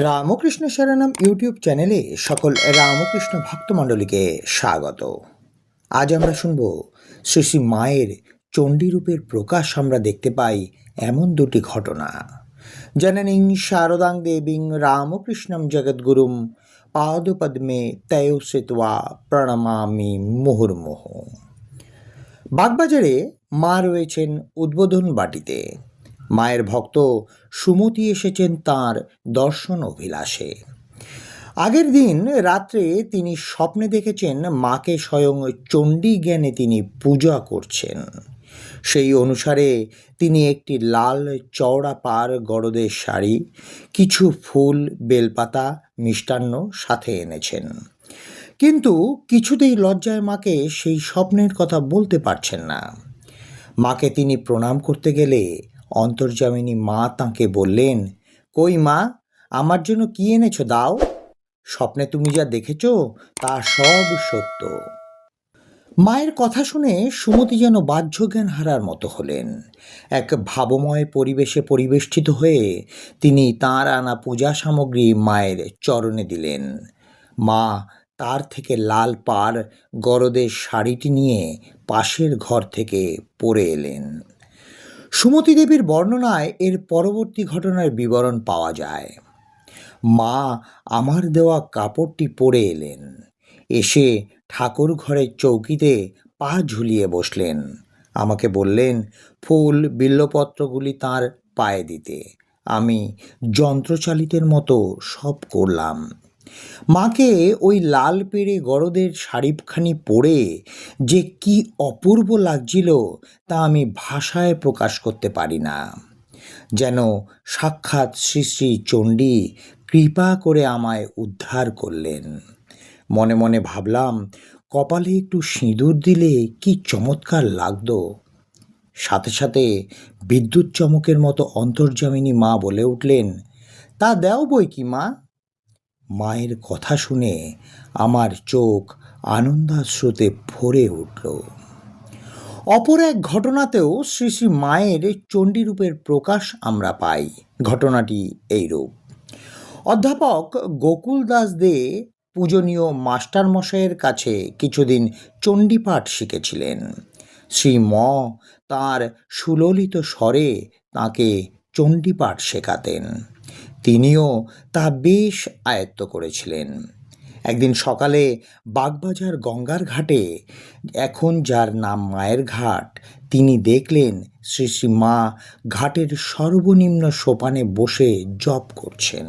Ramakrishna শরণম YouTube চ্যানেলে সকল রামকৃষ্ণ ভক্তমণ্ডলীকে স্বাগত। আজ আমরা শুনব শ্রী শ্রী মায়ের চণ্ডীরূপের প্রকাশ আমরা দেখতে পাই এমন দুটি ঘটনা। জননীং শারদাং দেবীং রামকৃষ্ণম জগদ্গুরুম পাদপদ্মে তয় শ্রিত্বা প্রণমামি মুহুর্মুহ। বাগবাজারে মা রয়েছেন উদ্বোধন বাটিতে। মায়ের ভক্ত সুমতি এসেছেন তার দর্শন অভিলাষে। আগের দিন রাত্রে তিনি স্বপ্নে দেখেছেন মাকে স্বয়ং চণ্ডী জ্ঞানে তিনি পূজা করছেন। সেই অনুসারে তিনি একটি লাল চওড়া পার গড়দের শাড়ি, কিছু ফুল, বেলপাতা, মিষ্টান্ন সাথে এনেছেন। কিন্তু কিছুতেই লজ্জায় মাকে সেই স্বপ্নের কথা বলতে পারছেন না। মাকে তিনি প্রণাম করতে গেলে অন্তর্যামিনী মা তাঁকে বললেন, কই মা, আমার জন্য কি এনেছো দাও? স্বপ্নে তুমি যা দেখেছ, তা সব সত্য। মায়ের কথা শুনে সুমতি যেন বাহ্যজ্ঞান হারার মতো হলেন। এক ভাবময় পরিবেশে পরিবেষ্টিত হয়ে তিনি তাঁর আনা পূজা সামগ্রী মায়ের চরণে দিলেন। মা তার থেকে লাল পাড় গরদের শাড়িটি নিয়ে পাশের ঘর থেকে পরে এলেন। সুমতি দেবীর বর্ণনায় এর পরবর্তী ঘটনার বিবরণ পাওয়া যায়। মা, আমার দেওয়া কাপড়টি পরে এলেন। এসে ঠাকুর ঘরের চৌকিতে পা ঝুলিয়ে বসলেন। আমাকে বললেন, ফুল, বিল্লপত্রগুলি তার পায়ে দিতে। আমি যন্ত্রচালিতের মতো সব করলাম। মাকে ওই লাল পেড়ে গরদের শাড়িখানি পরে যে কি অপূর্ব লাগছিল তা আমি ভাষায় প্রকাশ করতে পারি না। যেন সাক্ষাৎ শ্রী শ্রী চণ্ডী কৃপা করে আমায় উদ্ধার করলেন। মনে মনে ভাবলাম, কপালে একটু সিঁদুর দিলে কি চমৎকার লাগতো। সাথে সাথে বিদ্যুৎ চমকের মতো অন্তর্যামিনী মা বলে উঠলেন, তা দেও বই কি মা? মায়ের কথা শুনে আমার চোখ আনন্দাশ্রুতে ভরে উঠল। অপর এক ঘটনাতেও শ্রী শ্রী মায়ের চণ্ডীরূপের প্রকাশ আমরা পাই। ঘটনাটি এইরূপ। অধ্যাপক গোকুল দাস দে পূজনীয় মাস্টারমশাইয়ের কাছে কিছুদিন চণ্ডীপাঠ শিখেছিলেন। শ্রী ম তাঁর সুললিত স্বরে তাঁকে চণ্ডীপাঠ শেখাতেন। তিনিও তা বেশ আয়ত্ত করেছিলেন। একদিন সকালে বাগবাজার গঙ্গার ঘাটে, এখন যার নাম মায়ের ঘাট, তিনি দেখলেন শ্রী শ্রী মা ঘাটের সর্বনিম্ন সোপানে বসে জপ করছেন।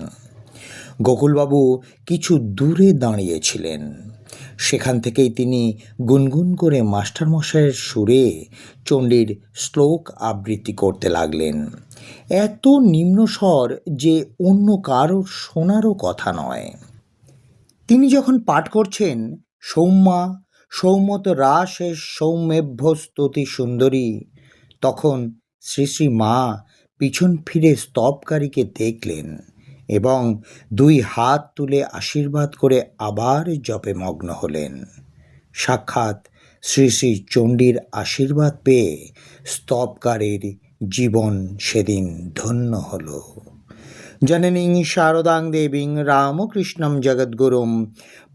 গোকুলবাবু কিছু দূরে দাঁড়িয়েছিলেন। সেখান থেকেই তিনি গুনগুন করে মাস্টারমশাইয়ের সুরে চণ্ডীর শ্লোক আবৃত্তি করতে লাগলেন। এত নিম্নস্বর যে অন্য কারোর শোনারও কথা নয়। তিনি যখন পাঠ করছেন, সৌম্যা সৌমত রাসের সৌম্যেভ্য স্তুতি সুন্দরী তখন শ্রী শ্রী মা পিছন ফিরে স্তবকারীকে দেখলেন। এবং দুই হাত তুলে আশীর্বাদ করে আবার জপে মগ্ন হলেন। সাক্ষাৎ শ্রী শ্রী চণ্ডীর আশীর্বাদ পেয়ে স্তবকারের জীবন সেদিন ধন্য হল। জননীং শারদাং দেবীং রামকৃষ্ণম জগদ্গুরুম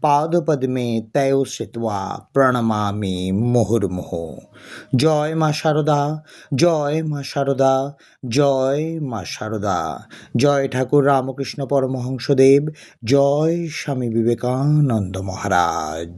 পাদপদ্মে তয় শ্রিত্বা প্রণমামি মুহুর্মুহ জয় মা শারদা জয় মা শারদা জয় মা শারদা জয় ঠাকুর রামকৃষ্ণ পরমহংসদেব জয় স্বামী বিবেকানন্দ মহারাজ